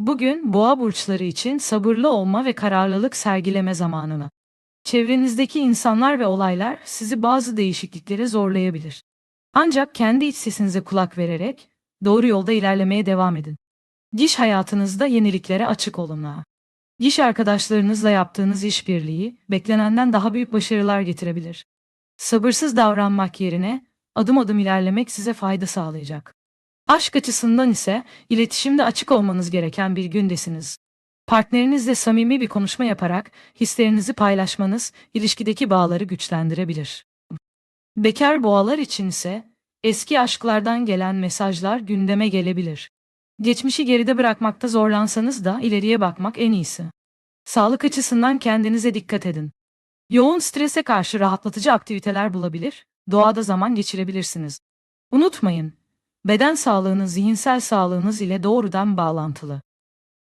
Bugün boğa burçları için sabırlı olma ve kararlılık sergileme zamanını. Çevrenizdeki insanlar ve olaylar sizi bazı değişikliklere zorlayabilir. Ancak kendi iç sesinize kulak vererek doğru yolda ilerlemeye devam edin. Diş hayatınızda yeniliklere açık olun. ha. İş arkadaşlarınızla yaptığınız işbirliği beklenenden daha büyük başarılar getirebilir. Sabırsız davranmak yerine adım adım ilerlemek size fayda sağlayacak. Aşk açısından ise iletişimde açık olmanız gereken bir gündesiniz. Partnerinizle samimi bir konuşma yaparak hislerinizi paylaşmanız ilişkideki bağları güçlendirebilir. Bekar boğalar için ise eski aşklardan gelen mesajlar gündeme gelebilir. Geçmişi geride bırakmakta zorlansanız da ileriye bakmak en iyisi. Sağlık açısından kendinize dikkat edin. Yoğun strese karşı rahatlatıcı aktiviteler bulabilir, doğada zaman geçirebilirsiniz. Unutmayın, beden sağlığınız zihinsel sağlığınız ile doğrudan bağlantılı.